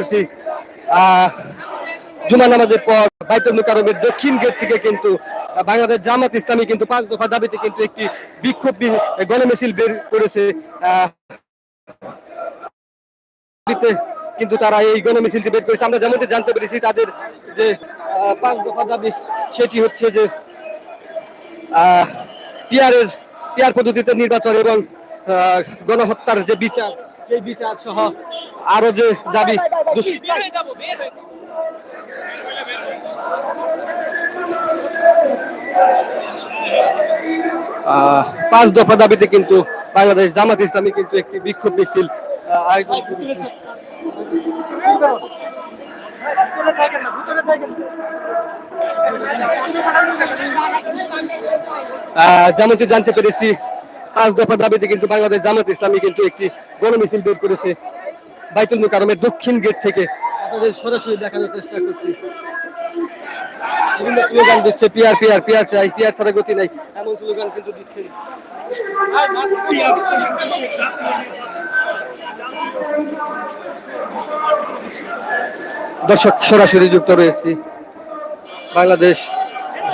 করছি জুমা নামাজের পর বাইতুল মুকাররমের দক্ষিণ গেট থেকে কিন্তু বাংলাদেশ জামাত ইসলামী কিন্তু পাঁচ দফা দাবিতে কিন্তু একটি বিক্ষোভ গণমিছিল বের করেছে। কিন্তু তারা এই গণমিছিলটি বের করেছে। আমরা যেমনটি জানতে পেরেছি, তাদের যে পাঁচ দফা দাবি, সেটি হচ্ছে যে পিয়ারের পিয়ার পদ্ধতিতে নির্বাচন এবং গণহত্যার যে বিচার, সেই বিচার সহ আরও যে দাবি আহ, পাঁচ দফা দাবিতে কিন্তু বাংলাদেশ জামাত ইসলামী কিন্তু একটি বিক্ষোভ মিছিল আয়োজন করেছে। যেমনটি জানতে পেরেছি পাঁচ দফা দাবিতে কিন্তু বাংলাদেশ জামাত ইসলামী কিন্তু একটি গণমিছিল বের করেছে। বাইতুল মুকারমের দক্ষিণ গেট থেকে আপনাদের সরাসরি দেখানোর চেষ্টা করছি। বিভিন্ন স্লোগান দিচ্ছে ছাড়া গতি নাই। এমন স্লোগান কিন্তু দিচ্ছে। দর্শক, সরাসরি যুক্ত রয়েছি। বাংলাদেশ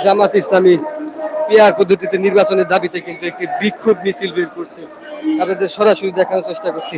জামাত ইসলামী পিয়ার পদ্ধতিতে নির্বাচনের দাবিতে কিন্তু একটি বিক্ষোভ মিছিল বের করছে। আপনাদের সরাসরি দেখানোর চেষ্টা করছি।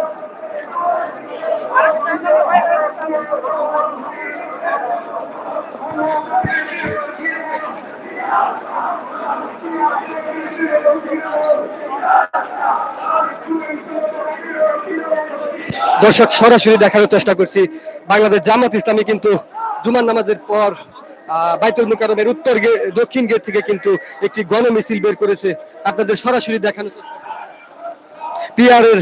দর্শক, সরাসরি দেখানোর চেষ্টা করছি। বাংলাদেশ জামাত ইসলামী কিন্তু জুমার নামাজের পর বাইতুল মুকারমের উত্তর দক্ষিণ গেট থেকে কিন্তু একটি গণমিছিল বের করেছে। আপনাদের সরাসরি চেষ্টা পিআরের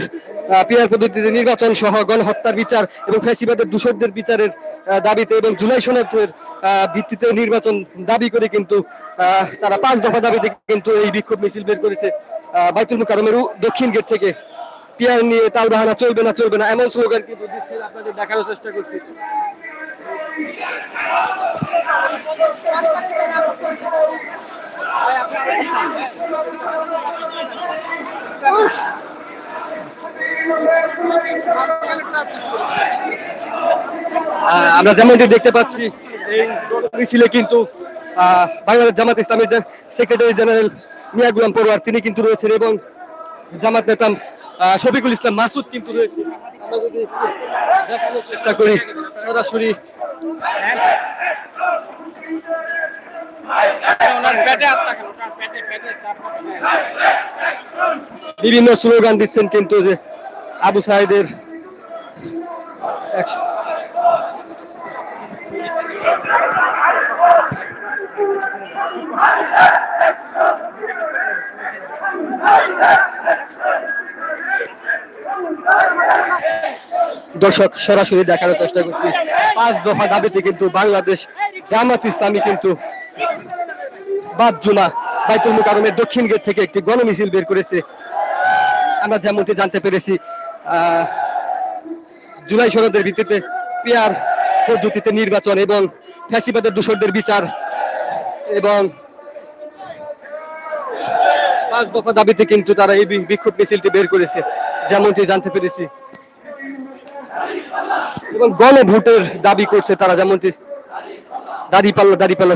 পিআর পদ্ধতিতে নির্বাচন সহ গণহত্যার বিচার এবং ফ্যাসিবাদের দূষকদের বিচারের দাবিতে এবং জুলাই সনদের ভিত্তিতে নির্বাচন দাবি করে কিন্তু তারা পাঁচ দফা দাবিতে কিন্তু এই বিক্ষোভ মিছিল বের করেছে বাইতুল মুকারমের দক্ষিণ গেট থেকে। পিয়ার নিয়ে তাল বাহানা চলবে না চলবে না এমন স্লোগান কিন্তু আপনাদের দেখানোর চেষ্টা করছি। আহ, আমরা যেমনটি দেখতে পাচ্ছি এই মিছিলে কিন্তু বাংলাদেশ জামাত ইসলামের সেক্রেটারি জেনারেল মিয়া গুলাম পরোয়ার তিনি কিন্তু রয়েছেন এবং জামাত নেতা আহ, শফিকুল ইসলাম মাসুদ কিন্তু রয়েছে আমরা যদি একটু দেখানোর চেষ্টা করি সরাসরি বিভিন্ন স্লোগান দিচ্ছেন কিন্তু যে আবু সাহেদের দর্শক, সরাসরি দেখানোর চেষ্টা করছি। পাঁচ দফা দাবিতে কিন্তু বাংলাদেশ জামাত ইসলামী কিন্তু বাদ জুমা। বাইতুল মুকারমের দক্ষিণ গেট থেকে একটি গণমিছিল বের করেছে। আমরা যেমনটি জানতে পেরেছি জুলাই সনদের ভিত্তিতে পিয়ার পদ্ধতিতে নির্বাচন এবং ফ্যাসিবাদের দূষকদের বিচার এবং পাঁচ দফা দাবিতে কিন্তু তারা এই বিক্ষোভ মিছিলটি বের করেছে, যেমনটি জানতে পেরেছি। এবং গণভোটের দাবি করছে তারা, যেমনটি দাড়ি পাল্লা দাড়ি পাল্লা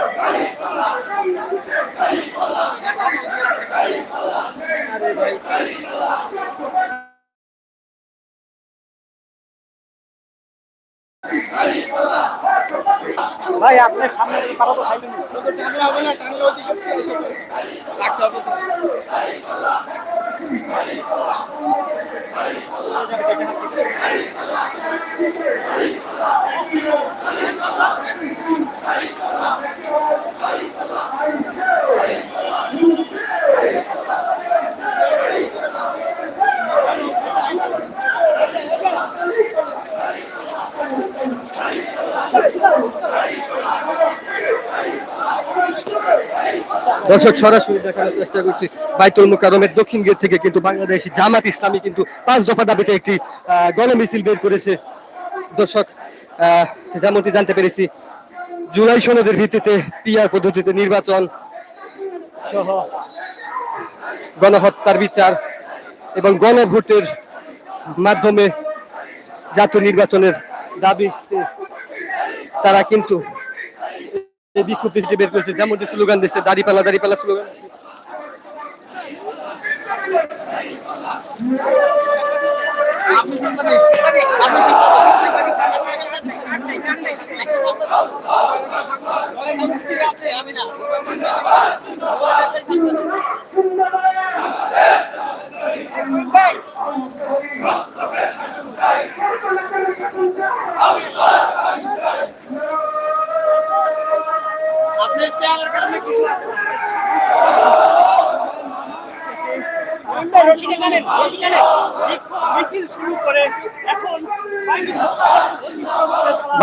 ভাই আপনার সামনে পারা তো খাইবেন দর্শক, সরাসরি দেখানোর চেষ্টা করছি বাইতুল মুকাররমের দক্ষিণ গেট থেকে, কিন্তু বাংলাদেশ জামাত ইসলামী কিন্তু পাঁচ দফা দাবিতে একটি গণমিছিল বের করেছে। দর্শক যেমনটি জানতে পেরেছি, জুলাই সনদের ভিত্তিতে পিআর পদ্ধতিতে নির্বাচন সহ গণহত্যার বিচার এবং গণভোটের মাধ্যমে জাতীয় নির্বাচনের দাবিতে তারা কিন্তু বিক্ষোভ মিছিলটি বের করেছে যেমন যে স্লোগান দিচ্ছে দাড়িপালা দাঁড়িপালা স্লোগান। আপনার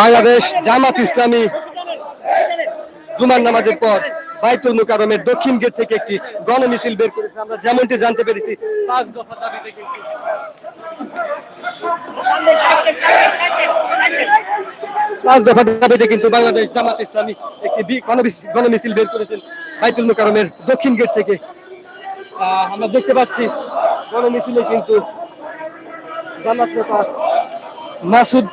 বাংলাদেশ জামাত ইসলামী জুমার নামাজের পর বাইতুল মুকাররমের দক্ষিণ গেট থেকে একটি গণমিছিল বের করেছে। আমরা যেমনটি জানতে পেরেছি, পাঁচ দফা পাঁচ দফা দাবিতে কিন্তু বাংলাদেশ জামাত ইসলামী একটি গণমিছিল বের করেছেন বাইতুল মুকারমের দক্ষিণ গেট থেকে। আমরা দেখতে পাচ্ছি, গণমিছিলে কিন্তু জামাত নেতা। মাসুদ।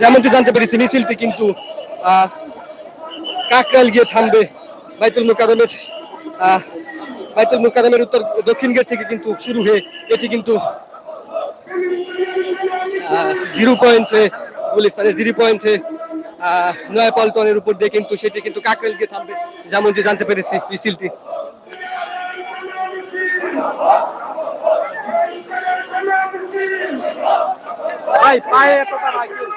যেমনটি জানতে পেরেছি মিছিলটি কিন্তু কাকরাইল গিয়ে থামবে বাইতুল মুকাররমের আহ, বাইতুল মুকাররমের উত্তর দক্ষিণ গেট থেকে কিন্তু শুরু হয়ে এটি কিন্তু জিরো পয়েন্টে গুলিস্তানের জিরো পয়েন্টে নয় পল্টনের উপর দিয়ে কিন্তু সেটি কিন্তু কাকরাইল গিয়ে থামবে, যেমন যে জানতে পেরেছি মিছিলটি ভাই, পায়ে এতটা রাখবেন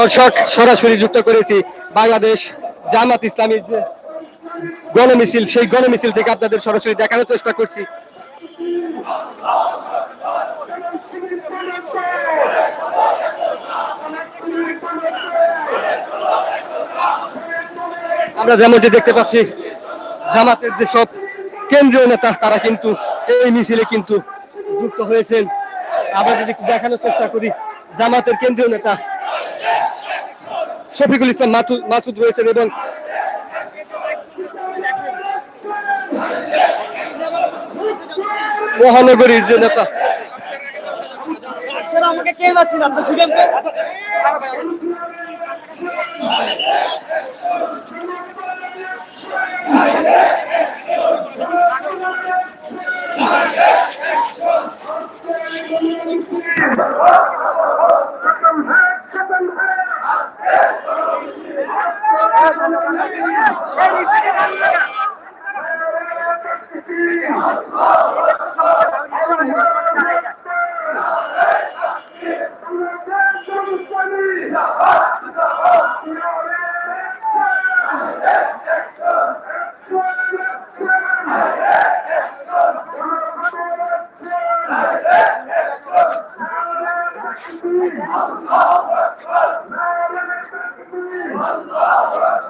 দর্শক সরাসরি যুক্ত করেছি বাংলাদেশ জামাত ইসলামীর যে গণমিছিল, সেই গণমিছিল থেকে আপনাদের সরাসরি দেখানোর চেষ্টা করছি। আমরা যেমনটি দেখতে পাচ্ছি, জামাতের যেসব কেন্দ্রীয় নেতা, তারা কিন্তু এই মিছিলে কিন্তু যুক্ত হয়েছেন। আমরা যদি দেখানোর চেষ্টা করি, জামাতের কেন্দ্রীয় নেতা শফিকুল ইসলাম মাসুদ রয়েছেন এবং মহানগরীর যে নেতা আপনাদের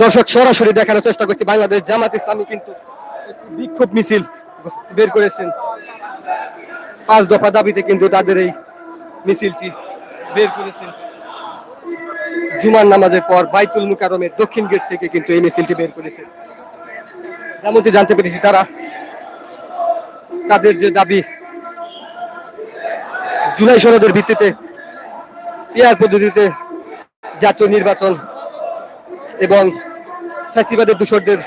দর্শক, সরাসরি দেখানোর চেষ্টা করছি, বাংলাদেশ জামাত ইসলামী কিন্তু বিক্ষোভ মিছিল বের করেছেন। পাঁচ দফা দাবিতে কিন্তু তাদের এই মিছিলটি বের করেছেন। জুমার নামাজের পর বাইতুল মুকারমের দক্ষিণ গেট থেকে কিন্তু এই মিছিলটি বের করেছে যেমনটি জানতে পেরেছি, তারা তাদের যে দাবি জুলাই সনদের ভিত্তিতে পিয়ার পদ্ধতিতে জাতীয় নির্বাচন এবং ফ্যাসিবাদের দূষরদের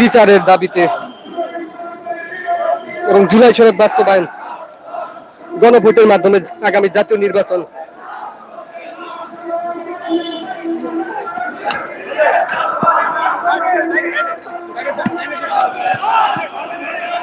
বিচারের দাবিতে এবং জুলাই সনদ বাস্তবায়ন গণভোটের মাধ্যমে আগামী জাতীয় নির্বাচন।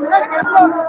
Let's go.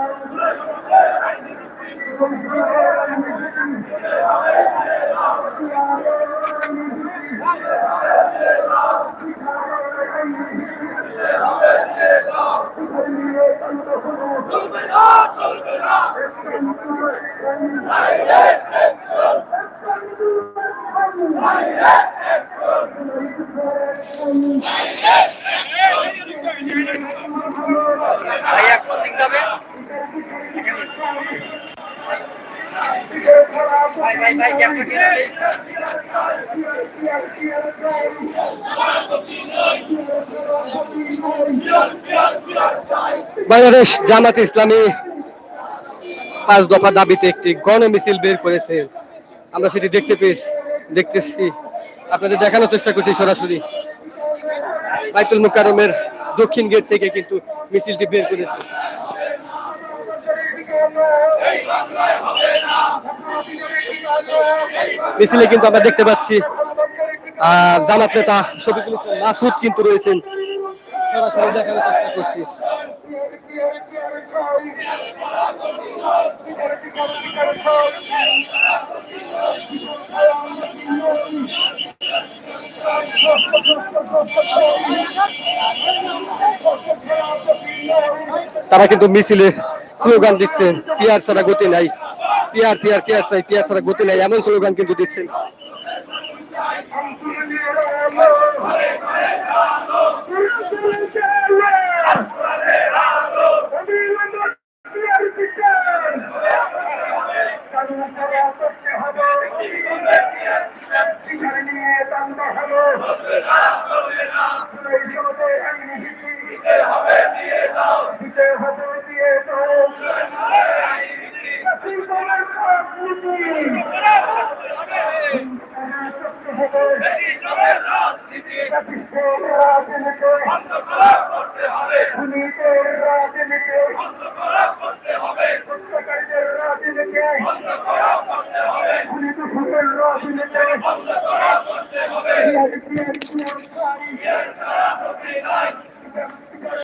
Thank you. ভাই ভাই ভাই ক্যাপটা কে রে বাংলাদেশ জামাত ইসলামী পাঁচ দফা দাবিতে একটি গণ মিছিল বের করেছে। আমরা সেটি দেখতে পেয়েছি, দেখতেছি। আপনাদের দেখানোর চেষ্টা করছি সরাসরি। বাইতুল মুকারমের দক্ষিণ গেট থেকে কিন্তু মিছিলটি বের করেছে। মিছিলে কিন্তু আমরা দেখতে পাচ্ছি জামাত নেতা শফিকুল ইসলাম মাসুদ কিন্তু রয়েছেন। চেষ্টা করছি। তারা কিন্তু মিছিলে স্লোগান দিচ্ছেন, পিয়ার ছাড়া গতি নাই। পিয়ার পিয়ার পিয়ার চাই পিয়ার সারা গতি নাই এমন স্লোগান কিন্তু দিচ্ছেন হবে